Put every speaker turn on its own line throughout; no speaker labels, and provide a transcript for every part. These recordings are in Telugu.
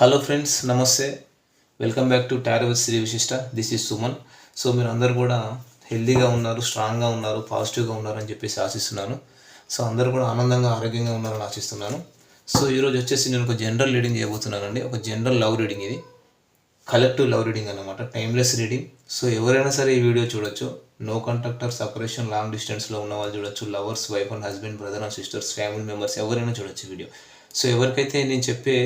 హలో ఫ్రెండ్స్ నమస్తే. Welcome back to tarot Shri Vishishta this is Suman so మీరు అందరు కూడా హెల్దీగా ఉన్నారు స్ట్రాంగ్గా ఉన్నారు పాజిటివ్గా ఉన్నారు అని చెప్పేసి ఆశిస్తున్నాను. సో అందరూ కూడా ఆనందంగా ఆరోగ్యంగా ఉన్నారని ఆశిస్తున్నాను. సో ఈరోజు వచ్చేసి నేను ఒక జనరల్ రీడింగ్ చేయబోతున్నానండి. ఒక జనరల్ లవ్ రీడింగ్ ఇది. కలెక్టివ్ లవ్ రీడింగ్ అనమాట టైమ్లెస్ రీడింగ్ సో ఎవరైనా సరే ఈ వీడియో చూడొచ్చు. నో కాంటాక్టర్ సపరేషన్ లాంగ్ డిస్టెన్స్లో ఉన్న వాళ్ళు చూడొచ్చు. Lovers wife and husband brother and sisters family members ఎవరైనా చూడొచ్చు ఈ వీడియో సో ఎవరికైతే నేను చెప్పే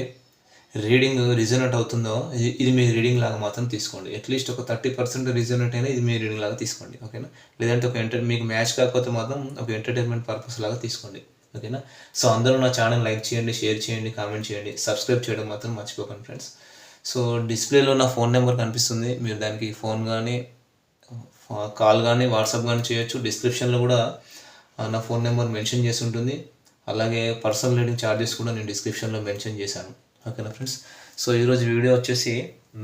రీడింగ్ రిజనెట్ అవుతుందో ఇది- ఇది మీ రీడింగ్ లాగా మాత్రం తీసుకోండి. అట్లీస్ట్ ఒక థర్టీ పర్సెంట్ రిజనెట్ అయినా ఇది మీ రీడింగ్ లాగా తీసుకోండి ఓకేనా లేదంటే ఒక ఎంటర్ మీకు మ్యాచ్ కాకపోతే మాత్రం ఒక ఎంటర్టైన్మెంట్ పర్పస్ లాగా తీసుకోండి ఓకేనా సో అందరూ నా ఛానల్ లైక్ చేయండి షేర్ చేయండి కామెంట్ చేయండి సబ్స్క్రైబ్ చేయడం మాత్రం మర్చిపోకండి ఫ్రెండ్స్ సో డిస్ప్లేలో నా ఫోన్ నెంబర్ కనిపిస్తుంది. మీరు దానికి ఫోన్ కానీ కాల్ కానీ వాట్సాప్ కానీ చేయొచ్చు. డిస్క్రిప్షన్లో కూడా నా ఫోన్ నెంబర్ మెన్షన్ చేసి ఉంటుంది. అలాగే పర్సనల్ రీడింగ్ ఛార్జెస్ కూడా నేను డిస్క్రిప్షన్లో మెన్షన్ చేశాను. ఓకేనా ఫ్రెండ్స్? సో ఈరోజు వీడియో వచ్చేసి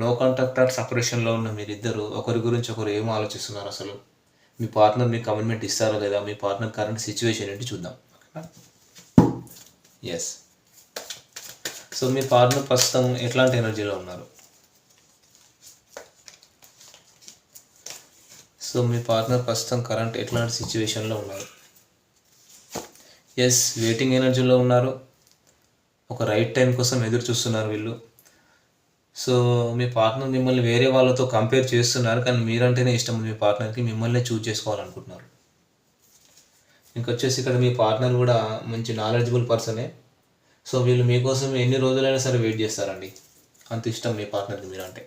నో కాంటాక్ట్ సపరేషన్లో ఉన్న మీరిద్దరు ఒకరి గురించి ఒకరు ఏం ఆలోచిస్తున్నారు అసలు? మీ పార్ట్నర్ మీకు కమిట్మెంట్ ఇస్తారా లేదా? మీ పార్ట్నర్ కరెంట్ సిచ్యువేషన్ ఏంటి చూద్దాం. ఎస్ సో మీ పార్ట్నర్ ప్రస్తుతం ఎట్లాంటి ఎనర్జీలో ఉన్నారు? సో మీ పార్ట్నర్ ప్రస్తుతం కరెంట్ ఎట్లాంటి సిచ్యువేషన్లో ఉన్నారు? ఎస్ వెయిటింగ్ ఎనర్జీలో ఉన్నారు. ఒక రైట్ టైం కోసం ఎదురు చూస్తున్నారు వీళ్ళు. సో మీ పార్ట్నర్ మిమ్మల్ని వేరే వాళ్ళతో కంపేర్ చేస్తున్నారు కానీ మీరంటేనే ఇష్టం ఉంది మీ పార్ట్నర్కి మిమ్మల్ని చూజ్ చేసుకోవాలనుకుంటున్నారు. ఇంకొచ్చేసి ఇక్కడ మీ పార్ట్నర్ కూడా మంచి నాలెడ్జబుల్ పర్సనే సో వీళ్ళు మీకోసం ఎన్ని రోజులైనా సరే వెయిట్ చేస్తారండి. అంత ఇష్టం మీ పార్ట్నర్కి మీరంటే.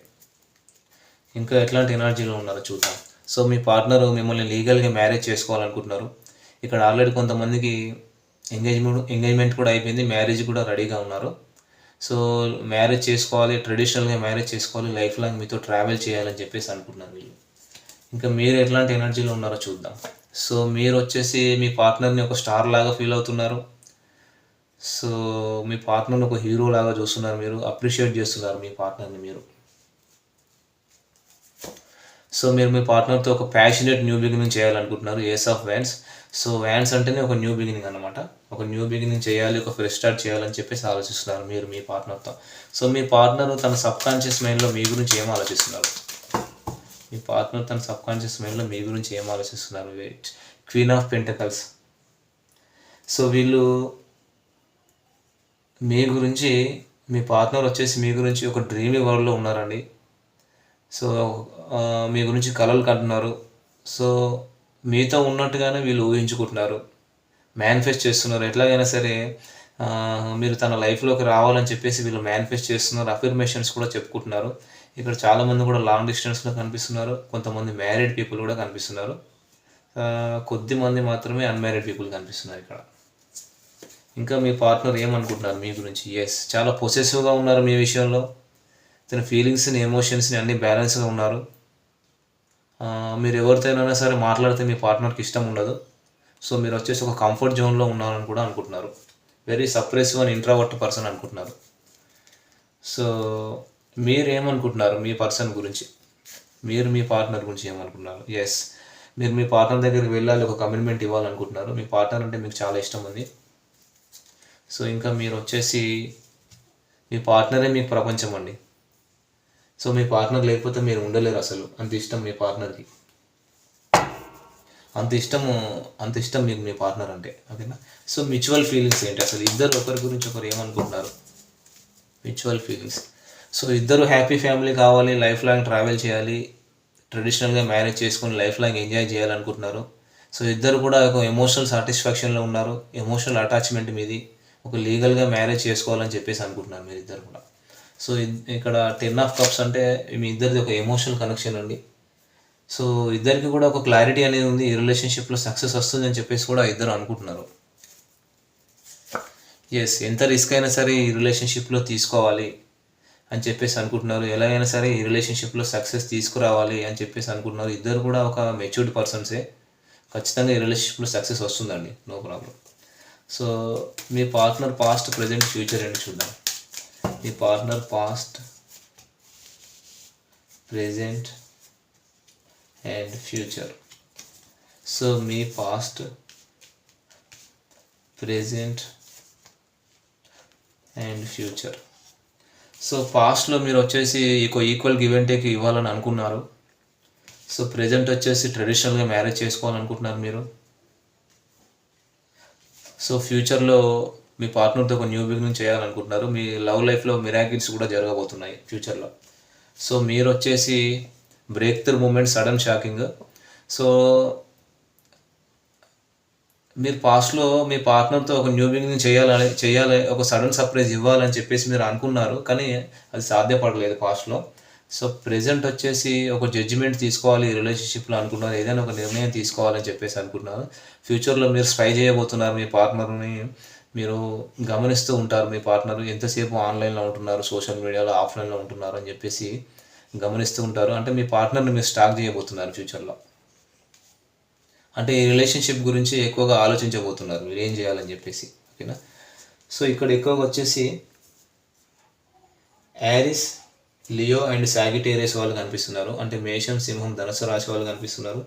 ఇంకా ఎట్లాంటి ఎనర్జీలో ఉన్నారో చూద్దాం. సో మీ పార్ట్నర్ మిమ్మల్ని లీగల్గా మ్యారేజ్ చేసుకోవాలనుకుంటున్నారు. ఇక్కడ ఆల్రెడీ కొంతమందికి ఎంగేజ్మెంట్ ఎంగేజ్మెంట్ కూడా అయిపోయింది. మ్యారేజ్ కూడా రెడీగా ఉన్నారు. సో మ్యారేజ్ చేసుకోవాలి ట్రెడిషనల్గా మ్యారేజ్ చేసుకోవాలి లైఫ్ లాంగ్ మీతో ట్రావెల్ చేయాలని చెప్పేసి అనుకుంటున్నారు వీళ్ళు. ఇంకా మీరు ఎట్లాంటి ఎనర్జీలో ఉన్నారో చూద్దాం. సో మీరు వచ్చేసి మీ పార్ట్నర్ని ఒక స్టార్ లాగా ఫీల్ అవుతున్నారు. సో మీ పార్ట్నర్ని ఒక హీరో లాగా చూస్తున్నారు మీరు అప్రిషియేట్ చేస్తున్నారు మీ పార్ట్నర్ని మీరు. సో మీరు మీ పార్ట్నర్తో ఒక ప్యాషనేట్ న్యూ బిగినింగ్ చేయాలనుకుంటున్నారు ace of wands so wands అంటేనే ఒక న్యూ బిగినింగ్ అనమాట ఒక న్యూ బిగినింగ్ చేయాలి ఒక ఫ్రెష్ స్టార్ట్ చేయాలని చెప్పేసి ఆలోచిస్తున్నారు మీరు మీ పార్ట్నర్తో సో మీ పార్ట్నర్ తన సబ్ కాన్షియస్ మైండ్లో మీ గురించి ఏం ఆలోచిస్తున్నారు? మీ పార్ట్నర్ తన సబ్ కాన్షియస్ మైండ్లో మీ గురించి ఏం ఆలోచిస్తున్నారు? క్వీన్ ఆఫ్ పెంటకల్స్ సో వీళ్ళు మీ గురించి మీ పార్ట్నర్ వచ్చేసి మీ గురించి ఒక డ్రీమీ వరల్డ్లో ఉన్నారండి. సో మీ గురించి కలలు కంటున్నారు సో మీతో ఉన్నట్టుగానే వీళ్ళు ఊహించుకుంటున్నారు. మేనిఫెస్ట్ చేస్తున్నారు. ఎట్లాగైనా సరే మీరు తన లైఫ్లోకి రావాలని చెప్పేసి వీళ్ళు మేనిఫెస్ట్ చేస్తున్నారు. అఫర్మేషన్స్ కూడా చెప్పుకుంటున్నారు. ఇక్కడ చాలామంది కూడా లాంగ్ డిస్టెన్స్లో కనిపిస్తున్నారు. కొంతమంది మ్యారీడ్ పీపుల్ కూడా కనిపిస్తున్నారు. కొద్ది మంది మాత్రమే అన్మ్యారీడ్ పీపుల్ కనిపిస్తున్నారు ఇక్కడ. ఇంకా మీ పార్ట్నర్ ఏమనుకుంటున్నారు మీ గురించి? ఎస్ చాలా పొసెసివ్గా ఉన్నారు మీ విషయంలో. తన ఫీలింగ్స్ని ఎమోషన్స్ని అన్ని బ్యాలెన్స్గా ఉన్నారు. మీరు ఎవరితోనైనా సరే మాట్లాడితే మీ పార్ట్నర్కి ఇష్టం ఉండదు. సో మీరు వచ్చేసి ఒక కంఫర్ట్ జోన్లో ఉన్నారని కూడా అనుకుంటున్నారు. Very suppressive and introvert person అనుకుంటున్నారు. సో మీరు ఏమనుకుంటున్నారు మీ పర్సన్ గురించి? మీరు మీ పార్ట్నర్ గురించి ఏమనుకుంటున్నారు? ఎస్ మీరు మీ పార్ట్నర్ దగ్గరికి వెళ్ళాలి ఒక కమిట్మెంట్ ఇవ్వాలనుకుంటున్నారు. మీ పార్ట్నర్ అంటే మీకు చాలా ఇష్టం ఉంది. సో ఇంకా మీరు వచ్చేసి మీ పార్ట్నరే మీకు ప్రపంచం అండి. సో మీ పార్ట్నర్ లేకపోతే మీరు ఉండలేరు అసలు. అంత ఇష్టం మీ పార్ట్నర్కి అంత ఇష్టము అంత ఇష్టం మీకు మీ పార్ట్నర్ అంటే ఓకేనా సో మ్యూచువల్ ఫీలింగ్స్ ఏంటి అసలు? ఇద్దరు ఒకరి గురించి ఒకరు ఏమనుకుంటున్నారు? మ్యూచువల్ ఫీలింగ్స్ సో ఇద్దరు హ్యాపీ ఫ్యామిలీ కావాలి లైఫ్ లాంగ్ ట్రావెల్ చేయాలి ట్రెడిషనల్గా మ్యారేజ్ చేసుకొని లైఫ్ లాంగ్ ఎంజాయ్ చేయాలనుకుంటున్నారు. సో ఇద్దరు కూడా ఒక ఎమోషనల్ సాటిస్ఫాక్షన్లో ఉన్నారు ఎమోషనల్ అటాచ్మెంట్ మీది ఒక లీగల్గా మ్యారేజ్ చేసుకోవాలని చెప్పేసి అనుకుంటున్నారు మీరు ఇద్దరు కూడా. సో ఇక్కడ టెన్ ఆఫ్ కప్స్ అంటే మీ ఇద్దరిది ఒక ఎమోషనల్ కనెక్షన్ అండి. సో ఇద్దరికి కూడా ఒక క్లారిటీ అనేది ఉంది. ఈ రిలేషన్షిప్లో సక్సెస్ వస్తుంది అని చెప్పేసి కూడా ఇద్దరు అనుకుంటున్నారు. ఎస్ ఎంత రిస్క్ అయినా సరే ఈ రిలేషన్షిప్లో తీసుకోవాలి అని చెప్పేసి అనుకుంటున్నారు. ఎలాగైనా సరే ఈ రిలేషన్షిప్లో సక్సెస్ తీసుకురావాలి అని చెప్పేసి అనుకుంటున్నారు. ఇద్దరు కూడా ఒక మెచ్యూర్డ్ పర్సన్సే ఖచ్చితంగా ఈ రిలేషన్షిప్లో సక్సెస్ వస్తుందండి. నో ప్రాబ్లం సో మీ పార్ట్నర్ పాస్ట్ ప్రజెంట్ ఫ్యూచర్ ఏంటి చూద్దాం. మీ partner past present and future so me past present and future so పాస్ట్లో మీరు వచ్చేసి ఒక ఈక్వల్ గివ్ అండ్ టేక్ ఇవ్వాలని అనుకున్నారు. సో ప్రజెంట్ వచ్చేసి ట్రెడిషనల్గా మ్యారేజ్ చేసుకోవాలనుకుంటున్నారు మీరు. సో ఫ్యూచర్లో మీ పార్ట్నర్తో ఒక న్యూ బిగినింగ్ చేయాలనుకుంటున్నారు. మీ లవ్ లైఫ్లో మిరాకిల్స్ కూడా జరగబోతున్నాయి ఫ్యూచర్లో. సో మీరు వచ్చేసి break through moment sudden shocking. So మీరు పాస్ట్లో మీ పార్ట్నర్తో ఒక న్యూ బిగినింగ్ చేయాలని చేయాలి ఒక సడన్ సర్ప్రైజ్ ఇవ్వాలని చెప్పేసి మీరు అనుకున్నారు. కానీ అది సాధ్యపడలేదు పాస్ట్లో. సో ప్రెజెంట్ వచ్చేసి ఒక జడ్జిమెంట్ తీసుకోవాలి ఈ రిలేషన్షిప్లో అనుకున్నారు. ఏదైనా ఒక నిర్ణయం తీసుకోవాలని చెప్పేసి అనుకుంటున్నారు ఫ్యూచర్లో మీరు స్పై చేయబోతున్నారు మీ పార్ట్నర్ని. మీరు గమనిస్తూ ఉంటారు మీ పార్ట్నర్ ఎంతసేపు ఆన్లైన్లో ఉంటున్నారు సోషల్ మీడియాలో ఆఫ్లైన్లో ఉంటున్నారు అని చెప్పేసి గమనిస్తూ ఉంటారు. అంటే మీ పార్ట్నర్ని మీరు స్టాక్ చేయబోతున్నారు ఫ్యూచర్లో. అంటే ఈ రిలేషన్షిప్ గురించి ఎక్కువగా ఆలోచించబోతున్నారు మీరు ఏం చేయాలని చెప్పేసి. ఓకేనా? సో ఇక్కడ ఎక్కువగా వచ్చేసి యారిస్ లియో అండ్ సాగిటేరియస్ వాళ్ళు కనిపిస్తున్నారు. అంటే మేషం సింహం ధనుసు రాశి వాళ్ళు కనిపిస్తున్నారు.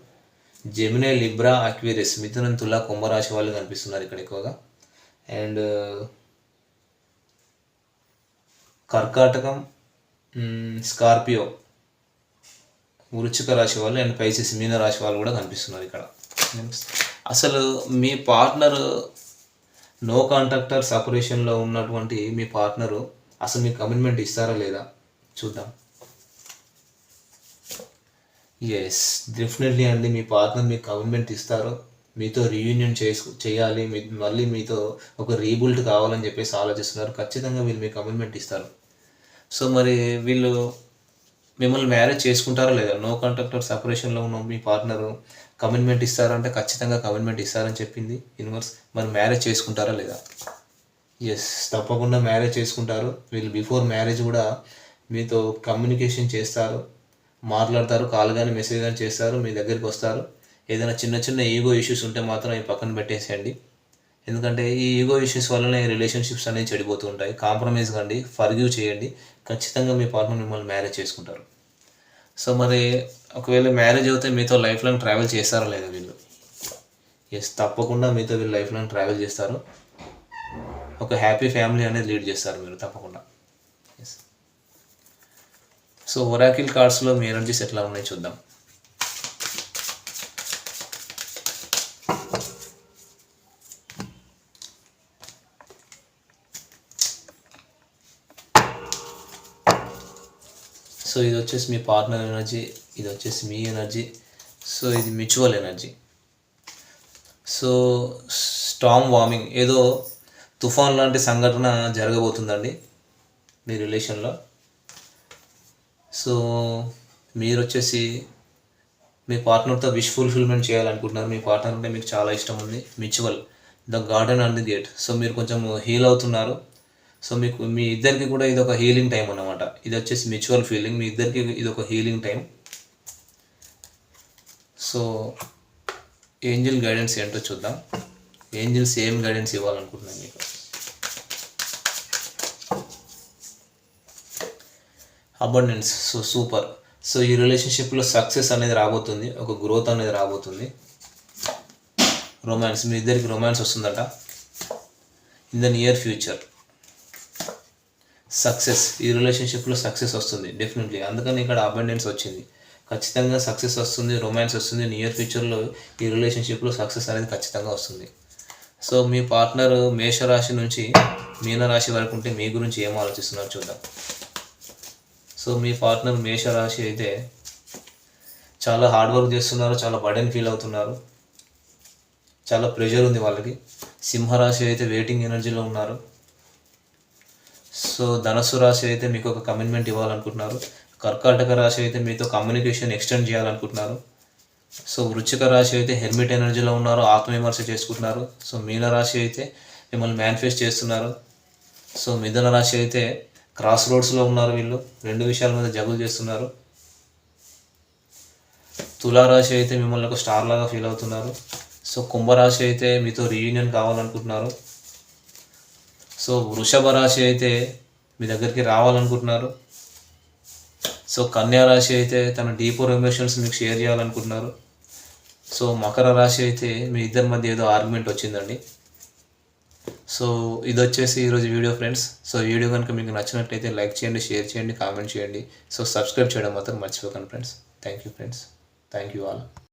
జెమినే లిబ్రా అక్వేరియస్ మిథునం తులా కుంభరాశి వాళ్ళు కనిపిస్తున్నారు ఇక్కడ ఎక్కువగా. అండ్ కర్కాటకం స్కార్పియో. వృచ్చిక రాశి వాళ్ళు అండ్ పైసెస్ మీన రాశి వాళ్ళు కూడా కనిపిస్తున్నారు ఇక్కడ. అసలు మీ పార్ట్నర్ నో కాంట్రాక్టర్ సపరేషన్లో ఉన్నటువంటి మీ పార్ట్నరు అసలు మీ కమిట్మెంట్ ఇస్తారా లేదా? చూద్దాం. ఎస్ డెఫినెట్లీ అండి. మీ పార్ట్నర్ మీకు కమిట్మెంట్ ఇస్తారు మీతో రీయూనియన్ చేసుకు చేయాలి మీ మళ్ళీ మీతో ఒక రీబుల్ట్ కావాలని చెప్పేసి ఆలోచిస్తున్నారు. ఖచ్చితంగా వీళ్ళు మీకు కమిట్మెంట్ ఇస్తారు. సో మరి వీళ్ళు మిమ్మల్ని మ్యారేజ్ చేసుకుంటారా లేదా నో కాంట్రాక్టర్ సపరేషన్లో ఉన్న మీ పార్ట్నర్ కమిట్మెంట్ ఇస్తారంటే ఖచ్చితంగా కమిట్మెంట్ ఇస్తారని చెప్పింది యూనివర్స్ మరి మ్యారేజ్ చేసుకుంటారా లేదా? ఎస్ తప్పకుండా మ్యారేజ్ చేసుకుంటారు. వీళ్ళు బిఫోర్ మ్యారేజ్ కూడా మీతో కమ్యూనికేషన్ చేస్తారు. మాట్లాడతారు కాల్ కానీ మెసేజ్ కానీ చేస్తారు మీ దగ్గరికి వస్తారు. ఏదైనా చిన్న చిన్న ఈగో ఇష్యూస్ ఉంటే మాత్రం ఈ పక్కన పెట్టేసేయండి. ఎందుకంటే ఈ ఈగో ఇష్యూస్ వల్లనే రిలేషన్షిప్స్ అనేవి చెడిపోతూ ఉంటాయి. కాంప్రమైజ్ కండి ఫర్గ్యూ చేయండి. ఖచ్చితంగా మీ పార్ట్నర్ మిమ్మల్ని మ్యారేజ్ చేసుకుంటారు. సో మరి ఒకవేళ మ్యారేజ్ అవుతే మీతో లైఫ్ లాంగ్ ట్రావెల్ చేస్తారా లేదా వీళ్ళు? ఎస్ తప్పకుండా మీతో వీళ్ళు లైఫ్ లాంగ్ ట్రావెల్ చేస్తారు. ఒక హ్యాపీ ఫ్యామిలీ అనేది లీడ్ చేస్తారు మీరు తప్పకుండా. ఎస్ సో ఒరాకిల్ కార్డ్స్లో మీ ఎనర్జీస్ ఎట్లా ఉన్నాయి చూద్దాం. సో ఇది వచ్చేసి మీ పార్ట్నర్ ఎనర్జీ ఇది వచ్చేసి మీ ఎనర్జీ సో ఇది mutual energy. So storm warming ఏదో తుఫాన్ లాంటి సంఘటన జరగబోతుందండి మీ రిలేషన్లో. సో మీరు వచ్చేసి మీ పార్ట్నర్తో విష్ ఫుల్ఫిల్మెంట్ చేయాలనుకుంటున్నారు. మీ పార్ట్నర్ అంటే మీకు చాలా ఇష్టం ఉంది. Mutual the garden and the gate. So మీరు కొంచెం హీల్ అవుతున్నారు. సో మీకు మీ ఇద్దరికి కూడా ఇది ఒక హీలింగ్ టైం అన్నమాట. ఇది వచ్చేసి మ్యూచువల్ ఫీలింగ్. మీ ఇద్దరికి ఇది ఒక healing time. So angel guidance ఏంటో చూద్దాం. ఏంజిల్స్ ఏం గైడెన్స్ ఇవ్వాలనుకుంటున్నాను మీకు? Abundance so super. సో ఈ రిలేషన్షిప్లో సక్సెస్ అనేది రాబోతుంది. ఒక గ్రోత్ అనేది రాబోతుంది. రొమాన్స్. మీ ఇద్దరికి రొమాన్స్ వస్తుందట. In the near future. Success ఈ రిలేషన్షిప్లో సక్సెస్ వస్తుంది డెఫినెట్లీ అందుకని ఇక్కడ అబండెన్స్ వచ్చింది. ఖచ్చితంగా సక్సెస్ వస్తుంది రొమాన్స్ వస్తుంది నియర్ ఫ్యూచర్లో ఈ రిలేషన్షిప్లో సక్సెస్ అనేది ఖచ్చితంగా వస్తుంది. సో మీ పార్ట్నర్ మేషరాశి నుంచి మీనరాశి వరకు ఉంటే మీ గురించి ఏం ఆలోచిస్తున్నారు చూద్దాం. సో మీ పార్ట్నర్ మేషరాశి అయితే చాలా హార్డ్ వర్క్ చేస్తున్నారు చాలా బర్డెన్ ఫీల్ అవుతున్నారు. చాలా ప్రెషర్ ఉంది వాళ్ళకి. సింహరాశి అయితే వెయిటింగ్ ఎనర్జీలో ఉన్నారు. సో ధనస్సు రాశి అయితే మీకు ఒక కమిట్మెంట్ ఇవ్వాలనుకుంటున్నారు. కర్కాటక రాశి అయితే మీతో కమ్యూనికేషన్ ఎక్స్టెండ్ చేయాలనుకుంటున్నారు. సో వృచ్చిక రాశి అయితే హెల్మెట్ ఎనర్జీలో ఉన్నారు ఆత్మవిమర్శ చేసుకుంటున్నారు. సో మీన రాశి అయితే మిమ్మల్ని మేనిఫెస్ట్ చేస్తున్నారు. సో మిథున రాశి అయితే క్రాస్ రోడ్స్లో ఉన్నారు వీళ్ళు. రెండు విషయాల మీద జగులు చేస్తున్నారు. తులారాశి అయితే మిమ్మల్ని ఒక స్టార్ లాగా ఫీల్ అవుతున్నారు. సో కుంభరాశి అయితే మీతో రీయూనియన్ కావాలనుకుంటున్నారు. సో వృషభ రాశి అయితే మీ దగ్గరికి రావాలనుకుంటున్నారు. సో కన్యా రాశి అయితే తన డీపర్ ఎమోషన్స్ మీకు షేర్ చేయాలనుకుంటున్నారు. సో మకర రాశి అయితే మీ ఇద్దరి మధ్య ఏదో ఆర్గ్యుమెంట్ వచ్చిందండి. సో ఇది వచ్చేసి ఈరోజు వీడియో ఫ్రెండ్స్ సో వీడియో కనుక మీకు నచ్చినట్లయితే లైక్ చేయండి షేర్ చేయండి కామెంట్ చేయండి. సో సబ్స్క్రైబ్ చేయడం మాత్రం మర్చిపోకండి friends thank you friends thank you all